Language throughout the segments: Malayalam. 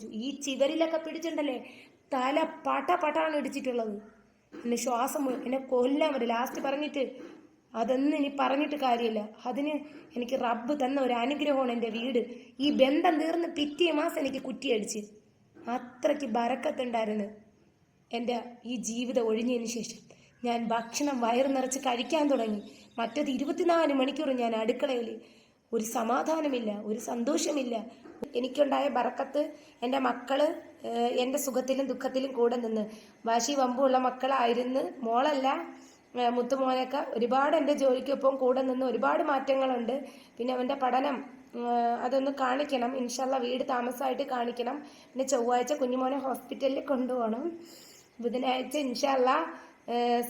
ചോദിച്ചു ഈ ചിതറിലൊക്കെ പിടിച്ചിട്ടുണ്ടല്ലേ? തല പട്ട പട്ടാണ് ഇടിച്ചിട്ടുള്ളത്. എന്നെ ശ്വാസം എന്നെ കൊല്ലാൻ പറ്റും ലാസ്റ്റ് പറഞ്ഞിട്ട് അതൊന്നും ഇനി പറഞ്ഞിട്ട് കാര്യമില്ല. അതിന് എനിക്ക് റബ്ബ് തന്ന ഒരു അനുഗ്രഹമാണ് എന്റെ വീട്. ഈ ബന്ധം തീർന്ന് പിറ്റേ മാസം എനിക്ക് കുറ്റിയടിച്ച് അത്രയ്ക്ക് ബരക്കത്തുണ്ടായിരുന്നു എന്റെ ഈ ജീവിതം ഒഴിഞ്ഞതിന് ശേഷം. ഞാൻ ഭക്ഷണം വയറ് നിറച്ച് കഴിക്കാൻ തുടങ്ങി. മറ്റത് ഇരുപത്തിനാല് മണിക്കൂർ ഞാൻ അടുക്കളയിൽ ഒരു സമാധാനമില്ല ഒരു സന്തോഷമില്ല. എനിക്കുണ്ടായ ബറക്കത്ത് എന്റെ മക്കൾ ഏഹ്, എന്റെ സുഖത്തിലും ദുഃഖത്തിലും കൂടെ നിന്ന്. വാശി വമ്പുള്ള മക്കളായിരുന്നു. മോളല്ല മുത്തുമോനൊക്കെ ഒരുപാട് എന്റെ ജോലിക്കൊപ്പം കൂടെ നിന്ന് ഒരുപാട് മാറ്റങ്ങളുണ്ട്. പിന്നെ അവന്റെ പഠനം അതൊന്ന് കാണിക്കണം. ഇൻഷല്ല വീട് താമസമായിട്ട് കാണിക്കണം. പിന്നെ ചൊവ്വാഴ്ച കുഞ്ഞുമോനെ ഹോസ്പിറ്റലിൽ കൊണ്ടുപോകണം. ബുധനാഴ്ച ഇൻഷല്ല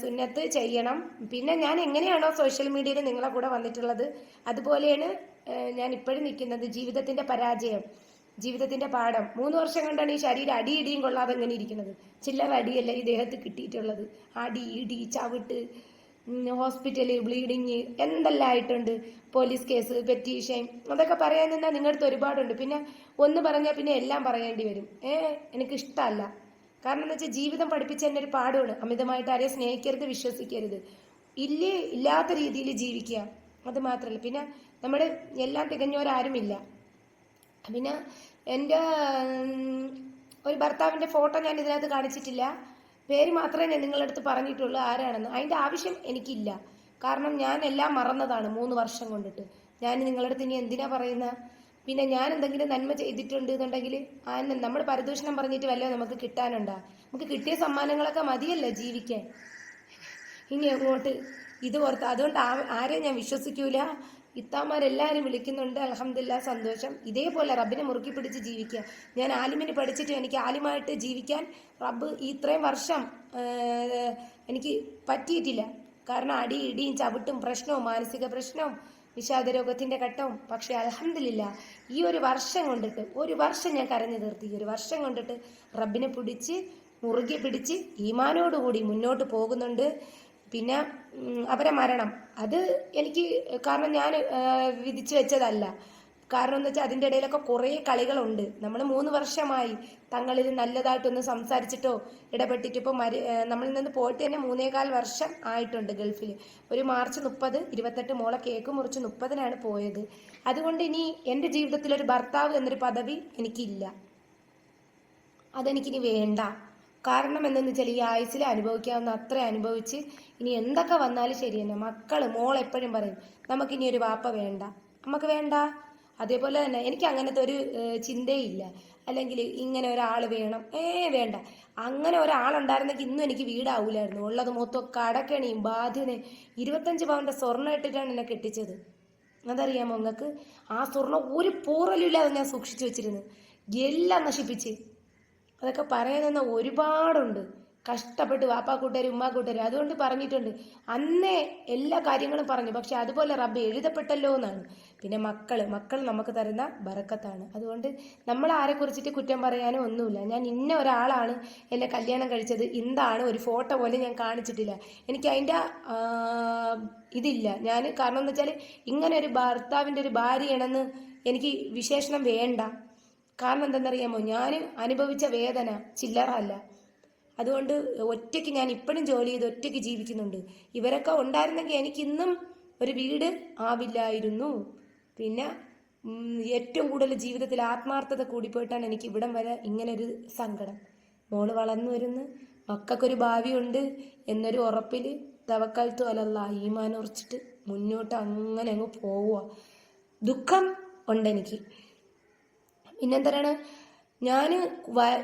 സുന്നത്ത് ചെയ്യണം. പിന്നെ ഞാൻ എങ്ങനെയാണോ സോഷ്യൽ മീഡിയയിൽ നിങ്ങളെ കൂടെ വന്നിട്ടുള്ളത്? അതുപോലെയാണ് ഞാൻ ഇപ്പോഴും നിൽക്കുന്നത് ജീവിതത്തിന്റെ പരാജയം ജീവിതത്തിന്റെ പാഠം. മൂന്ന് വർഷം കൊണ്ടാണ് ഈ ശരീരം അടി ഇടിയും കൊള്ളാതെ ഇങ്ങനെ ഇരിക്കുന്നത്. ചില്ലറ അടിയല്ല ഈ ദേഹത്ത് കിട്ടിയിട്ടുള്ളത്? അടി ഇടി ചവിട്ട് ഹോസ്പിറ്റലിൽ ബ്ലീഡിങ് എന്തെല്ലാം ആയിട്ടുണ്ട്? പോലീസ് കേസ് പെറ്റീഷൻ അതൊക്കെ പറയാൻ നിന്നാൽ നിങ്ങളുടെ ഒരുപാടുണ്ട്. പിന്നെ ഒന്ന് പറഞ്ഞാൽ പിന്നെ എല്ലാം പറയേണ്ടി വരും. ഏ എനിക്ക് ഇഷ്ടമല്ല. കാരണം എന്ന് വെച്ചാൽ ജീവിതം പഠിപ്പിച്ച എന്നെ ഒരു പാഠമാണ്. അമിതമായിട്ട് ആരെയും സ്നേഹിക്കരുത് വിശ്വസിക്കരുത്. ഇല്ലേ ഇല്ലാത്ത രീതിയിൽ ജീവിക്കുക. അത് മാത്രമല്ല പിന്നെ നമ്മുടെ എല്ലാം തികഞ്ഞവരാരുമില്ല. പിന്നെ എന്റെ ഒരു ഭർത്താവിന്റെ ഫോട്ടോ ഞാൻ ഇതിനകത്ത് കാണിച്ചിട്ടില്ല. പേര് മാത്രമേ ഞാൻ നിങ്ങളുടെ അടുത്ത് പറഞ്ഞിട്ടുള്ളൂ ആരാണെന്ന്. അതിന്റെ ആവശ്യം എനിക്കില്ല. കാരണം ഞാൻ എല്ലാം മറന്നതാണ് മൂന്ന് വർഷം കൊണ്ടിട്ട്. ഞാൻ നിങ്ങളുടെ അടുത്ത് ഇനി എന്തിനാ പറയുന്ന? പിന്നെ ഞാൻ എന്തെങ്കിലും നന്മ ചെയ്തിട്ടുണ്ട് എന്നുണ്ടെങ്കിൽ ആ നമ്മൾ പരിദൂഷണം പറഞ്ഞിട്ട് വല്ലതും നമുക്ക് കിട്ടാനുണ്ടാ? നമുക്ക് കിട്ടിയ സമ്മാനങ്ങളൊക്കെ മതിയല്ലോ ജീവിക്കാൻ. ഇനി അങ്ങോട്ട് ഇത് ഓർത്ത് അതുകൊണ്ട് ആ- ആരെയും ഞാൻ വിശ്വസിക്കൂല. ഇത്താമാരെല്ലാവരും വിളിക്കുന്നുണ്ട്. അലഹമില്ല സന്തോഷം. ഇതേപോലെ റബ്ബിനെ മുറുക്കി പിടിച്ച് ജീവിക്കുക. ഞാൻ ആലിമിന് പഠിച്ചിട്ട് എനിക്ക് ആലിമായിട്ട് ജീവിക്കാൻ റബ്ബ് ഇത്രയും വർഷം എനിക്ക് പറ്റിയിട്ടില്ല. കാരണം അടി ഇടിയും ചവിട്ടും പ്രശ്നവും മാനസിക പ്രശ്നവും വിഷാദരോഗത്തിന്റെ ഘട്ടവും. പക്ഷേ അലഹമില്ല ഈ ഒരു വർഷം കൊണ്ടിട്ട് ഒരു വർഷം ഞാൻ കരഞ്ഞു തീർത്തി. ഈ ഒരു വർഷം കൊണ്ടിട്ട് റബ്ബിനെ പിടിച്ച് മുറുകെ പിടിച്ച് ഈമാനോടുകൂടി മുന്നോട്ട് പോകുന്നുണ്ട്. പിന്നെ അവരെ മരണം. അത് എനിക്ക് കാരണം ഞാൻ വിധിച്ചു വെച്ചതല്ല. കാരണം എന്ന് വെച്ചാൽ അതിന്റെ ഇടയിലൊക്കെ കുറേ കളികളുണ്ട്. നമ്മൾ മൂന്ന് വർഷമായി തങ്ങളിൽ നല്ലതായിട്ടൊന്ന് സംസാരിച്ചിട്ടോ ഇടപെട്ടിട്ട് ഇപ്പോൾ മരി നമ്മളിൽ നിന്ന് പോയിട്ട് തന്നെ മൂന്നേകാൽ വർഷം ആയിട്ടുണ്ട് ഗൾഫിൽ ഒരു മാർച്ച് മുപ്പത് ഇരുപത്തെട്ട് മോളെ കേക്ക് മുറിച്ച് മുപ്പതിനാണ് പോയത്. അതുകൊണ്ട് ഇനി എന്റെ ജീവിതത്തിൽ ഒരു ഭർത്താവ് എന്നൊരു പദവി എനിക്കില്ല. അതെനിക്കിനി വേണ്ട. കാരണം എന്തെന്ന് വെച്ചാൽ ഈ ആയുസിൽ അനുഭവിക്കാവുന്ന അത്ര അനുഭവിച്ച് ഇനി എന്തൊക്കെ വന്നാലും ശരി തന്നെ. മക്കൾ മോൾ എപ്പോഴും പറയും നമുക്കിനി ഒരു വാപ്പ വേണ്ട. നമുക്ക് വേണ്ട. അതേപോലെ തന്നെ എനിക്ക് അങ്ങനത്തെ ഒരു ചിന്തയില്ല. അല്ലെങ്കിൽ ഇങ്ങനെ ഒരാൾ വേണം. ഏ വേണ്ട. അങ്ങനെ ഒരാളുണ്ടായിരുന്നെങ്കിൽ ഇന്നും എനിക്ക് വീടാവൂലായിരുന്നു. ഉള്ളത് മൊത്തം കടക്കണിയും ബാധ്യതയും. ഇരുപത്തഞ്ച് പവന്റെ സ്വർണം ഇട്ടിട്ടാണ് എന്നെ കെട്ടിച്ചത്. അതറിയാമോ നിങ്ങൾക്ക്? ആ സ്വർണം ഒരു പോറലില്ലാതെ ഞാൻ സൂക്ഷിച്ചു വെച്ചിരുന്നു. എല്ലാം നശിപ്പിച്ച്. അതൊക്കെ പറയാൻ നിന്ന ഒരുപാടുണ്ട്. കഷ്ടപ്പെട്ട് വാപ്പാ കൂട്ടുകാർ ഉമ്മാ കൂട്ടുകാർ അതുകൊണ്ട് പറഞ്ഞിട്ടുണ്ട്. അന്നേ എല്ലാ കാര്യങ്ങളും പറഞ്ഞു. പക്ഷെ അതുപോലെ റബ്ബ് എഴുതപ്പെട്ടല്ലോ എന്നാണ് പിന്നെ മക്കൾ മക്കൾ നമുക്ക് തരുന്ന ബറക്കത്താണ്. അതുകൊണ്ട് നമ്മൾ ആരെ കുറിച്ചിട്ട് കുറ്റം പറയാനോ ഒന്നുമില്ല. ഞാൻ ഇന്ന ഒരാളാണ് എന്നെ കല്യാണം കഴിച്ചത്. എന്താണ് ഒരു ഫോട്ടോ പോലും ഞാൻ കാണിച്ചിട്ടില്ല. എനിക്ക് അതിന്റെ ഇതില്ല. ഞാൻ കാരണം എന്ന് വെച്ചാൽ ഇങ്ങനെ ഒരു ഭർത്താവിന്റെ ഒരു ഭാര്യയാണെന്ന് എനിക്ക് വിശേഷണം വേണ്ട. കാരണം എന്തെന്നറിയാമോ ഞാൻ അനുഭവിച്ച വേദന ചില്ലറ അല്ല. അതുകൊണ്ട് ഒറ്റയ്ക്ക് ഞാൻ ഇപ്പോഴും ജോലി ചെയ്ത് ഒറ്റയ്ക്ക് ജീവിക്കുന്നുണ്ട്. ഇവരൊക്കെ ഉണ്ടായിരുന്നെങ്കിൽ എനിക്കിന്നും ഒരു വീട് ആവില്ലായിരുന്നു. പിന്നെ ഏറ്റവും കൂടുതൽ ജീവിതത്തിൽ ആത്മാർത്ഥത കൂടിപ്പോയിട്ടാണ് എനിക്ക് ഇവിടം വരെ ഇങ്ങനെ ഒരു സങ്കടം. മോൾ വളർന്നു വരുന്നു. മക്കൾക്കൊരു ഭാവിയുണ്ട് എന്നൊരു ഉറപ്പിൽ തവക്കൽത്തു അലല്ല ഈമാനുറച്ചിട്ട് മുന്നോട്ട് അങ്ങനെ അങ്ങ് പോവുക. ദുഃഖം ഉണ്ടെനിക്ക്. പിന്നെന്തരാണ് ഞാൻ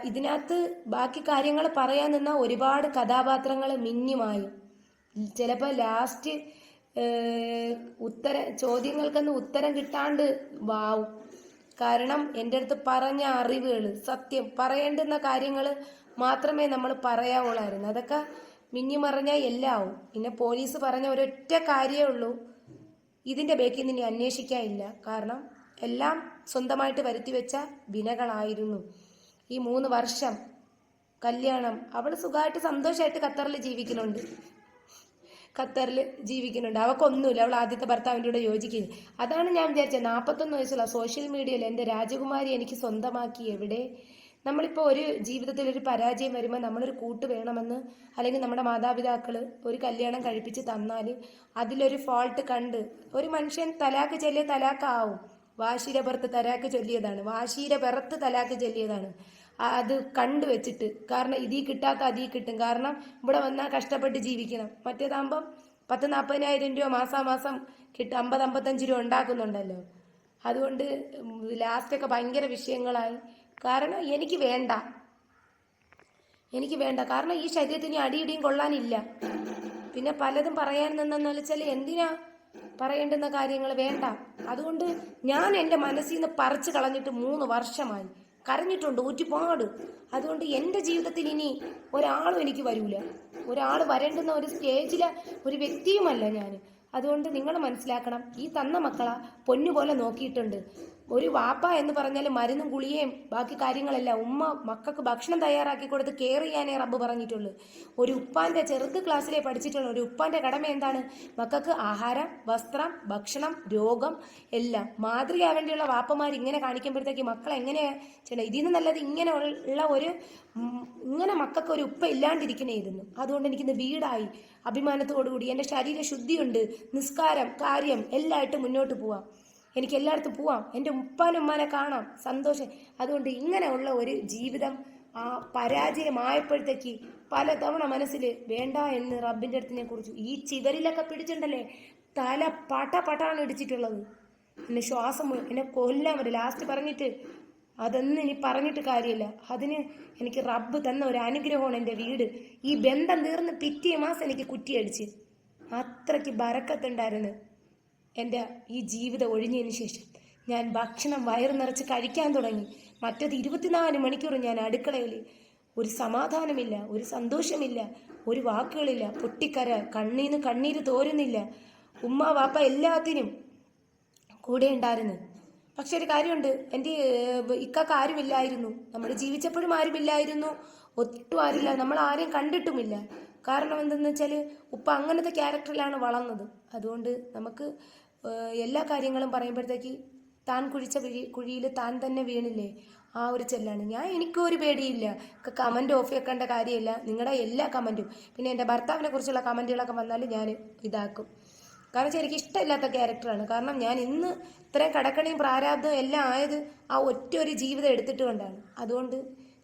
ഇതിനകത്ത് ബാക്കി കാര്യങ്ങൾ പറയാൻ നിന്ന ഒരുപാട് കഥാപാത്രങ്ങൾ മിന്നിമായും ചിലപ്പോൾ ലാസ്റ്റ് ഉത്തര ചോദ്യങ്ങൾക്കൊന്നും ഉത്തരം കിട്ടാണ്ട് വാവും. കാരണം എന്റെ അടുത്ത് പറഞ്ഞ അറിവുകൾ സത്യം പറയേണ്ടുന്ന കാര്യങ്ങൾ മാത്രമേ നമ്മൾ പറയാവുള്ളായിരുന്നു. അതൊക്കെ മിന്നി എല്ലാം ആവും. പിന്നെ പോലീസ് പറഞ്ഞ ഒരൊറ്റ കാര്യമേ ഉള്ളൂ. ഇതിന്റെ ബേക്കിൽ നിന്ന് അന്വേഷിക്കാനില്ല. കാരണം എല്ലാം സ്വന്തമായിട്ട് വരുത്തി വെച്ച വിനകളായിരുന്നു. ഈ മൂന്ന് വർഷം കല്യാണം അവൾ സുഖമായിട്ട് സന്തോഷമായിട്ട് ഖത്തറിൽ ജീവിക്കുന്നുണ്ട്. ഖത്തറിൽ ജീവിക്കുന്നുണ്ട്. അവൾക്കൊന്നുമില്ല അവൾ ആദ്യത്തെ ഭർത്താവിന്റെ കൂടെ യോജിക്കുന്നു. അതാണ് ഞാൻ വിചാരിച്ചത്. നാൽപ്പത്തൊന്ന് വയസ്സുള്ള സോഷ്യൽ മീഡിയയിൽ എന്റെ രാജകുമാരി എനിക്ക് സ്വന്തമാക്കി എവിടെ? നമ്മളിപ്പോൾ ഒരു ജീവിതത്തിൽ ഒരു പരാജയം വരുമ്പോൾ നമ്മളൊരു കൂട്ട് വേണമെന്ന് അല്ലെങ്കിൽ നമ്മുടെ മാതാപിതാക്കൾ ഒരു കല്യാണം കഴിപ്പിച്ച് തന്നാൽ അതിലൊരു ഫോൾട്ട് കണ്ട് ഒരു മനുഷ്യൻ തലാക്ക് ചെല്ലിയ തലാക്കാവും വാശിയുടെ പുറത്ത് തലാക്ക് ചൊല്ലിയതാണ്. വാശിയുടെ പുറത്ത് തലാക്ക് ചൊല്ലിയതാണ്. അത് കണ്ടു വെച്ചിട്ട്. കാരണം ഇതീ കിട്ടാത്ത അതീ കിട്ടും. കാരണം ഇവിടെ വന്നാൽ കഷ്ടപ്പെട്ട് ജീവിക്കണം. മറ്റേതാകുമ്പം പത്ത് നാൽപ്പതിനായിരം രൂപ മാസാമാസം കിട്ടും അമ്പത് അമ്പത്തഞ്ച് രൂപ ഉണ്ടാക്കുന്നുണ്ടല്ലോ. അതുകൊണ്ട് ലാസ്റ്റൊക്കെ ഭയങ്കര വിഷയങ്ങളായി. കാരണം എനിക്ക് വേണ്ട. എനിക്ക് വേണ്ട. കാരണം ഈ ശരീരത്തിന് അടിയിടിയും കൊള്ളാനില്ല. പിന്നെ പലതും പറയാൻ നിന്നെന്ന് വെച്ചാൽ എന്തിനാ പറയേണ്ടുന്ന കാര്യങ്ങൾ വേണ്ട. അതുകൊണ്ട് ഞാൻ എന്റെ മനസ്സിൽ നിന്ന് പറിച്ചു കളഞ്ഞിട്ട് മൂന്ന് വർഷമായി. കരഞ്ഞിട്ടുണ്ട് ഒരുപാട്. അതുകൊണ്ട് എന്റെ ജീവിതത്തിൽ ഇനി ഒരാളും എനിക്ക് വരൂല. ഒരാൾ വരേണ്ടുന്ന ഒരു സ്റ്റേജിലെ ഒരു വ്യക്തിയുമല്ല ഞാൻ അതുകൊണ്ട് നിങ്ങൾ മനസ്സിലാക്കണം ഈ തന്ന മക്കളെ പൊന്നുപോലെ നോക്കിയിട്ടുണ്ട്. ഒരു വാപ്പ എന്ന് പറഞ്ഞാൽ മരുന്നും ഗുളിയേയും ബാക്കി കാര്യങ്ങളെല്ലാം ഉമ്മ മക്കൾക്ക് ഭക്ഷണം തയ്യാറാക്കി കൊടുത്ത് കെയർ ചെയ്യാനേ റബ്ബ് പറഞ്ഞിട്ടുള്ളൂ. ഒരു ഉപ്പാന്റെ ചെറുത് ക്ലാസ്സിലെ പഠിച്ചിട്ടുള്ളൂ ഒരു ഉപ്പാന്റെ കടമ എന്താണ്? മക്കൾക്ക് ആഹാരം വസ്ത്രം ഭക്ഷണം രോഗം എല്ലാം. മാതൃകയാവേണ്ടിയുള്ള വാപ്പമാർ ഇങ്ങനെ കാണിക്കുമ്പോഴത്തേക്ക് മക്കൾ എങ്ങനെയാണ് ചെയ്യണം? ഇതിൽ നിന്ന് നല്ലത് ഇങ്ങനെ ഉള്ള ഒരു ഇങ്ങനെ മക്കൾക്ക് ഒരു ഉപ്പ ഇല്ലാണ്ടിരിക്കണേയിരുന്നു അതുകൊണ്ട് എനിക്കിന്ന് വീടായി. അഭിമാനത്തോടുകൂടി എന്റെ ശരീര ശുദ്ധിയുണ്ട് നിസ്കാരം കാര്യം എല്ലായിട്ടും മുന്നോട്ട് പോവാം. എനിക്ക് എല്ലായിടത്തും പോവാം. എന്റെ ഉപ്പാനും ഉമ്മാനെ കാണാം. സന്തോഷം. അതുകൊണ്ട് ഇങ്ങനെയുള്ള ഒരു ജീവിതം ആ പരാജയമായപ്പോഴത്തേക്ക് പല തവണ മനസ്സിൽ വേണ്ട എന്ന് റബ്ബിന്റെ അടുത്തിനെ കുറിച്ചു. ഈ ചിവരിലൊക്കെ പിടിച്ചിട്ടുണ്ടല്ലേ? തല പട പടാണ് ഇടിച്ചിട്ടുള്ളത്. എന്നെ ശ്വാസം എന്നെ കൊല്ലാൻ പറ്റില്ല. ലാസ്റ്റ് പറഞ്ഞിട്ട് അതൊന്നും ഇനി പറഞ്ഞിട്ട് കാര്യമില്ല. അതിന് എനിക്ക് റബ്ബ് തന്ന ഒരു അനുഗ്രഹമാണ് എന്റെ വീട്. ഈ ബന്ധം തീർന്ന് പിറ്റേ മാസം എനിക്ക് കുറ്റിയടിച്ച്. അത്രയ്ക്ക് ബരക്കത്തുണ്ടായിരുന്നു എന്റെ ഈ ജീവിതം ഒഴിഞ്ഞതിന് ശേഷം ഞാൻ ഭക്ഷണം വയറ് നിറച്ച് കഴിക്കാൻ തുടങ്ങി. മറ്റത് ഇരുപത്തിനാല് മണിക്കൂർ ഞാൻ അടുക്കളയിൽ ഒരു സമാധാനമില്ല ഒരു സന്തോഷമില്ല ഒരു വാക്കുകളില്ല. പൊട്ടിക്കര കണ്ണീന്ന് കണ്ണീര് തോരുന്നില്ല. ഉമ്മ വാപ്പ എല്ലാത്തിനും കൂടെ ഉണ്ടായിരുന്നു. പക്ഷെ ഒരു കാര്യമുണ്ട് എന്റെ ഇക്കാക്ക് ആരുമില്ലായിരുന്നു. നമ്മൾ ജീവിച്ചപ്പോഴും ആരുമില്ലായിരുന്നു. ഒട്ടും ആരില്ല നമ്മൾ ആരെയും കണ്ടിട്ടുമില്ല. കാരണം എന്തെന്ന് വെച്ചാൽ ഉപ്പ അങ്ങനത്തെ ക്യാരക്ടറിലാണ് വളർന്നത്. അതുകൊണ്ട് നമുക്ക് എല്ലാ കാര്യങ്ങളും പറയുമ്പോഴത്തേക്ക് താൻ കുഴിച്ച കുഴി കുഴിയിൽ താൻ തന്നെ വീണില്ലേ? ആ ഒരു ചെല്ലാണ്. ഞാൻ എനിക്കും ഒരു പേടിയില്ല കമന്റ് ഓഫ് വെക്കേണ്ട കാര്യമില്ല. നിങ്ങളുടെ എല്ലാ കമന്റും പിന്നെ എന്റെ ഭർത്താവിനെ കുറിച്ചുള്ള കമന്റുകളൊക്കെ വന്നാൽ ഞാൻ ഇതാക്കും. കാരണം എനിക്ക് ഇഷ്ടമില്ലാത്ത ക്യാരക്ടറാണ് കാരണം ഞാൻ ഇന്ന് ഇത്രയും കടക്കണിയും പ്രാരാബ്ദവും എല്ലാം ആയത് ആ ഒറ്റ ഒരു ജീവിതം എടുത്തിട്ട് കൊണ്ടാണ്. അതുകൊണ്ട്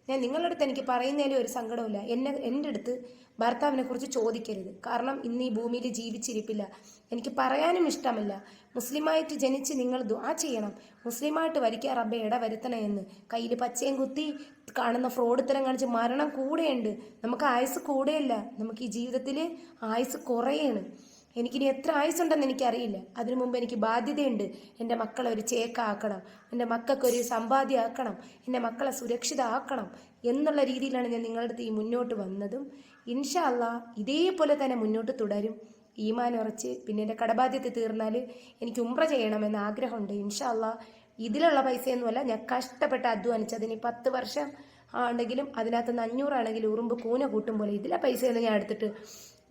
ഞാൻ നിങ്ങളുടെ അടുത്ത് എനിക്ക് പറയുന്നതിലും ഒരു സങ്കടമില്ല എന്നെ എന്റെ അടുത്ത് ഭർത്താവിനെ കുറിച്ച് ചോദിക്കരുത്. കാരണം ഇന്ന് ഈ ഭൂമിയിൽ ജീവിച്ചിരിപ്പില്ല. എനിക്ക് പറയാനും ഇഷ്ടമല്ല. മുസ്ലിമായിട്ട് ജനിച്ച് നിങ്ങൾ ദുആ ചെയ്യണം. മുസ്ലിമായിട്ട് വരിക്കുക റബ്ബെ ഇട വരുത്തണേ എന്ന്. കയ്യിൽ പച്ചയും കുത്തി കാണുന്ന ഫ്രോഡ് തരം കാണിച്ച് മരണം കൂടെയുണ്ട്. നമുക്ക് ആയുസ് കൂടെയല്ല. നമുക്ക് ഈ ജീവിതത്തിൽ ആയുസ് കുറയാണ്. എനിക്കിനി എത്ര ആയുസുണ്ടെന്ന് എനിക്കറിയില്ല. അതിനു മുമ്പ് എനിക്ക് ബാധ്യതയുണ്ട്. എന്റെ മക്കളെ ഒരു ചേക്കാക്കണം. എന്റെ മക്കൾക്ക് ഒരു സമ്പാദ്യമാക്കണം. എന്റെ മക്കളെ സുരക്ഷിതമാക്കണം എന്നുള്ള രീതിയിലാണ് ഞാൻ നിങ്ങളുടെ അടുത്ത് ഈ മുന്നോട്ട് വന്നതും. ഇൻഷാ അല്ലാ ഇതേപോലെ തന്നെ മുന്നോട്ട് തുടരും. ഈമാൻ ഉറച്ച് പിന്നെ എന്റെ കടബാധ്യത തീർന്നാൽ എനിക്ക് ഉംറ ചെയ്യണമെന്ന് ആഗ്രഹമുണ്ട്. ഇൻഷാ അല്ലാ ഇതിലുള്ള പൈസയൊന്നുമല്ല. ഞാൻ കഷ്ടപ്പെട്ട് അധ്വാനിച്ചതിന് പത്ത് വർഷം ആണെങ്കിലും അതിനകത്ത് നിന്ന് അഞ്ഞൂറാണെങ്കിലും ഉറുമ്പ് കൂന കൂട്ടും പോലെ ഇതിലെ പൈസയൊന്നും ഞാൻ എടുത്തിട്ട്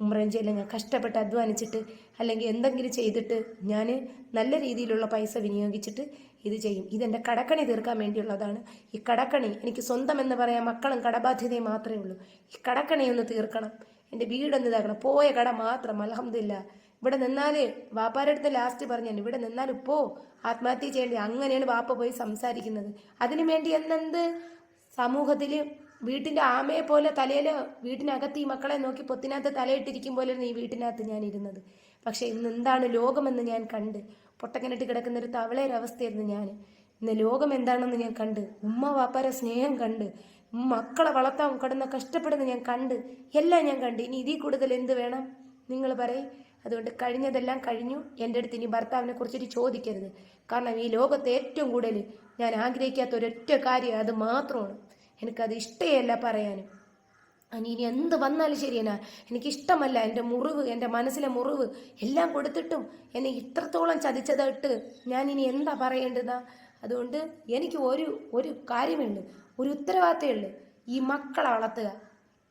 ഉമ്രയും ഞാൻ കഷ്ടപ്പെട്ട് അധ്വാനിച്ചിട്ട് അല്ലെങ്കിൽ എന്തെങ്കിലും ചെയ്തിട്ട് ഞാൻ നല്ല രീതിയിലുള്ള പൈസ വിനിയോഗിച്ചിട്ട് ഇത് ചെയ്യും. ഇതെന്റെ കടക്കണി തീർക്കാൻ വേണ്ടിയുള്ളതാണ്. ഈ കടക്കണി എനിക്ക് സ്വന്തം എന്ന് പറയാൻ മക്കളും കടബാധ്യതയും മാത്രമേ ഉള്ളൂ. ഈ കടക്കണി ഒന്ന് തീർക്കണം. എന്റെ വീടൊന്ന് ഇതാക്കണം. പോയ കട മാത്രം അലഹമില്ല ഇവിടെ നിന്നാൽ വാപ്പാരുടെ അടുത്ത് ലാസ്റ്റ് പറഞ്ഞു ഇവിടെ നിന്നാൽ പോ ആത്മഹത്യ ചെയ്യേണ്ടി. അങ്ങനെയാണ് വാപ്പ പോയി സംസാരിക്കുന്നത്. അതിനു വേണ്ടി എന്നെന്ത് സമൂഹത്തിൽ വീട്ടിന്റെ ആമയെ പോലെ തലയിൽ വീട്ടിനകത്ത് ഈ മക്കളെ നോക്കി പൊത്തിനകത്ത് തലയിട്ടിരിക്കും പോലെ ഈ വീട്ടിനകത്ത് ഞാൻ ഇരുന്നത് പക്ഷേ ഇന്ന് എന്താണ് ലോകമെന്ന് ഞാൻ കണ്ട് പൊട്ടക്കിനിട്ട് കിടക്കുന്ന ഒരു തവളയൊരവസ്ഥയായിരുന്നു ഞാൻ. ഇന്ന് ലോകം എന്താണെന്ന് ഞാൻ കണ്ട് ഉമ്മ വാപ്പാരെ സ്നേഹം കണ്ട് മക്കളെ വളർത്താൻ കടന്ന കഷ്ടപ്പെടുന്ന ഞാൻ കണ്ട് എല്ലാം ഞാൻ കണ്ട്. ഇനി ഇതിൽ കൂടുതൽ എന്ത് വേണം? നിങ്ങൾ പറയും. അതുകൊണ്ട് കഴിഞ്ഞതെല്ലാം കഴിഞ്ഞു. എന്റെ അടുത്ത് ഇനി ഭർത്താവിനെ കുറിച്ചിട്ട് ചോദിക്കരുത്. കാരണം ഈ ലോകത്തെ ഏറ്റവും കൂടുതൽ ഞാൻ ആഗ്രഹിക്കാത്ത ഒരൊറ്റ കാര്യം അത് മാത്രമാണ്. എനിക്കത് ഇഷ്ടമല്ല പറയാനും. അനി ഇനി എന്ത് വന്നാലും ശരിയെന്നാ എനിക്കിഷ്ടമല്ല എന്റെ മുറിവ് എന്റെ മനസ്സിലെ മുറിവ്. എല്ലാം കൊടുത്തിട്ടും എന്നെ ഇത്രത്തോളം ചതിച്ചതായിട്ട് ഞാൻ ഇനി എന്താ പറയേണ്ടതാ? അതുകൊണ്ട് എനിക്ക് ഒരു ഒരു കാര്യമേ ഉള്ളൂ ഒരു ഉത്തരവാദിത്തമേ ഉള്ളൂ. ഈ മക്കളെ വളർത്തുക.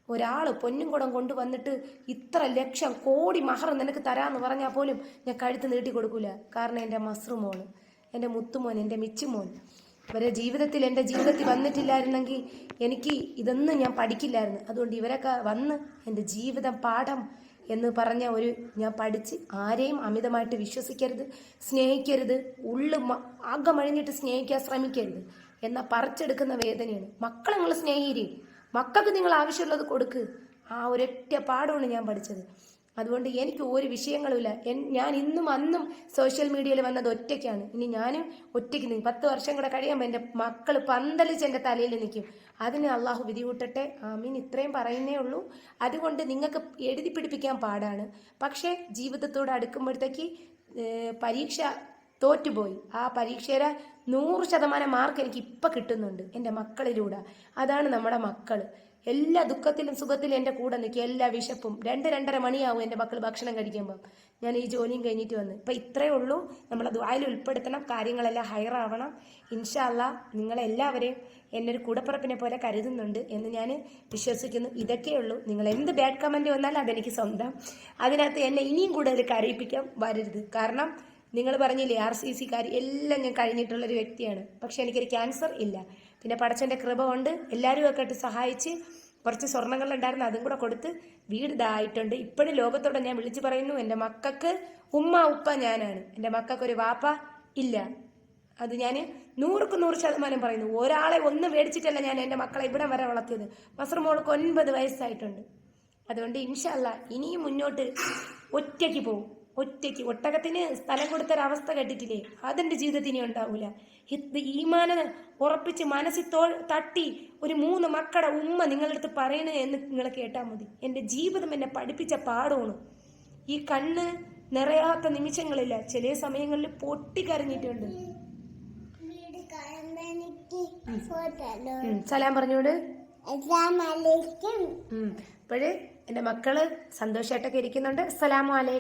ഒരാൾ പൊന്നും കുടം കൊണ്ടുവന്നിട്ട് ഇത്ര ലക്ഷം കോടി മഹർ നിനക്ക് തരാമെന്ന് പറഞ്ഞാൽ പോലും ഞാൻ കഴുത്ത് നീട്ടി കൊടുക്കില്ല കാരണം എന്റെ മസ്റു മോന് എന്റെ മുത്തുമോൻ എന്റെ മിച്ചുമോൻ. ഇവരെ ജീവിതത്തിൽ എന്റെ ജീവിതത്തിൽ വന്നിട്ടില്ലായിരുന്നെങ്കിൽ എനിക്ക് ഇതൊന്നും ഞാൻ പഠിക്കില്ലായിരുന്നു. അതുകൊണ്ട് ഇവരൊക്കെ വന്ന് എന്റെ ജീവിതം പാഠം എന്ന് പറഞ്ഞ ഒരു ഞാൻ പഠിച്ച് ആരെയും അമിതമായിട്ട് വിശ്വസിക്കരുത് സ്നേഹിക്കരുത് ഉള്ളു ആകമഴിഞ്ഞിട്ട് സ്നേഹിക്കാൻ ശ്രമിക്കരുത് എന്ന പറിച്ചെടുക്കുന്ന വേദനയാണ്. മക്കളെ നിങ്ങൾ സ്നേഹിരി മക്കൾക്ക് നിങ്ങൾ ആവശ്യമുള്ളത് കൊടുക്ക്. ആ ഒരൊറ്റ പാഠമാണ് ഞാൻ പഠിച്ചത്. അതുകൊണ്ട് എനിക്ക് ഒരു വിഷയങ്ങളുമില്ല. ഞാൻ ഇന്നും അന്നും സോഷ്യൽ മീഡിയയിൽ വന്നത് ഒറ്റയ്ക്കാണ്. ഇനി ഞാനും ഒറ്റയ്ക്ക് നിൽക്കും പത്ത് വർഷം കൂടെ കഴിയുമ്പോൾ എന്റെ മക്കൾ പന്തലിച്ച് എന്റെ തലയിൽ നിൽക്കും അതിന് അള്ളാഹു വിധി കൂട്ടട്ടെ ആമീൻ. ഇത്രയും പറയുന്നേ ഉള്ളൂ. അതുകൊണ്ട് നിങ്ങൾക്ക് എഴുതി പിടിപ്പിക്കാൻ പാടാണ്. പക്ഷേ ജീവിതത്തോട് അടുക്കുമ്പോഴത്തേക്ക് പരീക്ഷ തോറ്റുപോയി. ആ പരീക്ഷയുടെ നൂറ് ശതമാനം മാർക്ക് എനിക്ക് ഇപ്പം കിട്ടുന്നുണ്ട്. എന്റെ മക്കളിലൂടെ. അതാണ് നമ്മുടെ മക്കൾ എല്ലാ ദുഃഖത്തിലും സുഖത്തിലും എന്റെ കൂടെ നിൽക്കും എല്ലാ വിശപ്പും. രണ്ട് രണ്ടര മണിയാവും എന്റെ മക്കൾ ഭക്ഷണം കഴിക്കുമ്പോൾ ഞാൻ ഈ ജോലിയും കഴിഞ്ഞിട്ട് വന്ന്. ഇപ്പം ഇത്രയേ ഉള്ളൂ. നമ്മളത് ദ്വായിൽ ഉൾപ്പെടുത്തണം. കാര്യങ്ങളെല്ലാം ഹയറാവണം ഇൻഷാല്ല നിങ്ങളെല്ലാവരെയും എന്നെ ഒരു കൂടപ്പുറപ്പിനെ പോലെ കരുതുന്നുണ്ട് എന്ന് ഞാൻ വിശ്വസിക്കുന്നു. ഇതൊക്കെ ഉള്ളൂ. നിങ്ങൾ എന്ത് ബാഡ് കമന്റ് വന്നാലും അതെനിക്ക് സ്വന്തം. അതിനകത്ത് എന്നെ ഇനിയും കൂടുതൽ കരയിപ്പിക്കാൻ വരരുത്. കാരണം നിങ്ങൾ പറഞ്ഞില്ലേ ആർ സി സി കാര്യം എല്ലാം ഞാൻ കഴിഞ്ഞിട്ടുള്ളൊരു വ്യക്തിയാണ്. പക്ഷെ എനിക്കൊരു ക്യാൻസർ ഇല്ല. പിന്നെ പടച്ചന്റെ കൃപ കൊണ്ട് എല്ലാവരും ഒക്കെ ആയിട്ട് സഹായിച്ച് കുറച്ച് സ്വർണങ്ങളുണ്ടായിരുന്നു അതും കൂടെ കൊടുത്ത് വീട് ഇതായിട്ടുണ്ട് ഇപ്പോഴും ലോകത്തോടെ ഞാൻ വിളിച്ചു പറയുന്നു എന്റെ മക്കൾക്ക് ഉമ്മ ഉപ്പ ഞാനാണ്. എന്റെ മക്കൾക്ക് ഒരു വാപ്പ ഇല്ല. അത് ഞാൻ നൂറുക്ക് നൂറ് ശതമാനം പറയുന്നു. ഒരാളെ ഒന്നും മേടിച്ചിട്ടല്ല ഞാൻ എന്റെ മക്കളെ ഇവിടെ വരെ വളർത്തിയത്. മസർമോൾക്ക് ഒൻപത് വയസ്സായിട്ടുണ്ട്. അതുകൊണ്ട് ഇൻഷല്ല ഇനിയും മുന്നോട്ട് ഒറ്റയ്ക്ക് പോകും. ഒറ്റയ്ക്ക് ഒട്ടകത്തിന് സ്ഥലം കൊടുത്തൊരവസ്ഥ കേട്ടിട്ടില്ലേ അതെന്റെ ജീവിതത്തിൽ ഇനി ഉണ്ടാവൂല. ഇത് ഈമാന ഉറപ്പിച്ച് മനസ്സിൽ തോ തട്ടി ഒരു മൂന്ന് മക്കളുടെ ഉമ്മ നിങ്ങളുടെ അടുത്ത് പറയണേ എന്ന് നിങ്ങൾ കേട്ടാൽ മതി. എന്റെ ജീവിതം എന്നെ പഠിപ്പിച്ച പാടുകൊണ്ട് ഈ കണ്ണ് നിറയാത്ത നിമിഷങ്ങളില്ല ചില സമയങ്ങളിൽ പൊട്ടിക്കരഞ്ഞിട്ടുണ്ട് സലാം പറഞ്ഞോട്. അപ്പോഴേ ഇപ്പോഴേ എന്റെ മക്കൾ സന്തോഷമായിട്ടൊക്കെ ഇരിക്കുന്നുണ്ട്. അസ്സലാമു അലൈക്കും